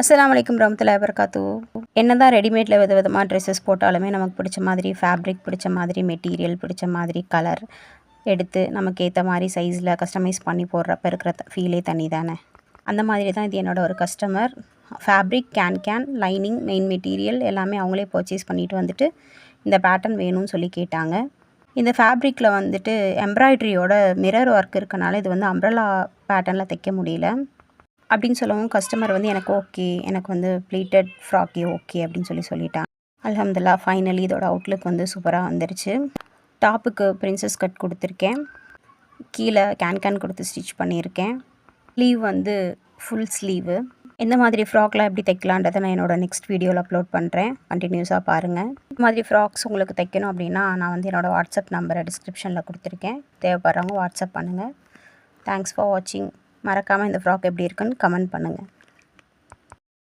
அஸ்லாம் வலைக்கம் ரஹமத்துல்லாஹி வபரகாத்து என்ன தான் ரெடிமேடில் வித விதமாக ட்ரெஸ்ஸஸ் போட்டாலுமே நமக்கு பிடிச்ச மாதிரி ஃபேப்ரிக் பிடிச்ச மாதிரி மெட்டீரியல் பிடிச்ச மாதிரி கலர் எடுத்து நமக்கு ஏற்ற மாதிரி சைஸில் கஸ்டமைஸ் பண்ணி போடுறப்ப இருக்கிற ஃபீலே தனி தானே. அந்த மாதிரி தான் இது என்னோடய ஒரு customer fabric can can lining main material எல்லாமே அவங்களே பர்ச்சேஸ் பண்ணிட்டு வந்துட்டு இந்த பேட்டர்ன் வேணும்னு சொல்லி கேட்டாங்க. இந்த ஃபேப்ரிக்கில் வந்துட்டு எம்ப்ராய்ட்ரியோட மிரர் ஒர்க் இருக்கனால இது வந்து அம்ப்ரலா பேட்டர்னில் தைக்க முடியல. அப்படின்னு சொல்லவும் கஸ்டமர் வந்து எனக்கு ஓகே எனக்கு வந்து ப்ளீட்டட் ஃப்ராக்கே ஓகே அப்படின்னு சொல்லி சொல்லிட்டான் அலமதுல்லா ஃபைனலி இதோட அவுட்லுக் வந்து சூப்பராக வந்துருச்சு. டாப்புக்கு பிரின்சஸ் கட் கொடுத்துருக்கேன். கீழே கேன் கேன் கொடுத்து ஸ்டிச் பண்ணியிருக்கேன். ஸ்லீவ் வந்து ஃபுல் ஸ்லீவு எந்த மாதிரி ஃப்ராக்லாம் எப்படி தைக்கலான்றதை நான் என்னோட நெக்ஸ்ட் வீடியோவில் அப்லோட் பண்ணுறேன் கண்டினியூஸாக பாருங்கள் இந்த மாதிரி ஃப்ராக்ஸ் உங்களுக்கு தைக்கணும் அப்படின்னா நான் வந்து என்னோடய வாட்ஸ்அப் நம்பரை டிஸ்கிரிப்ஷனில் கொடுத்துருக்கேன். தேவைப்படுறவங்க வாட்ஸ்அப் பண்ணுங்கள் தேங்க்ஸ் ஃபார் வாட்சிங் மறக்காமல் இந்த ஃப்ராக் எப்படி இருக்குன்னு கமெண்ட் பண்ணுங்கள்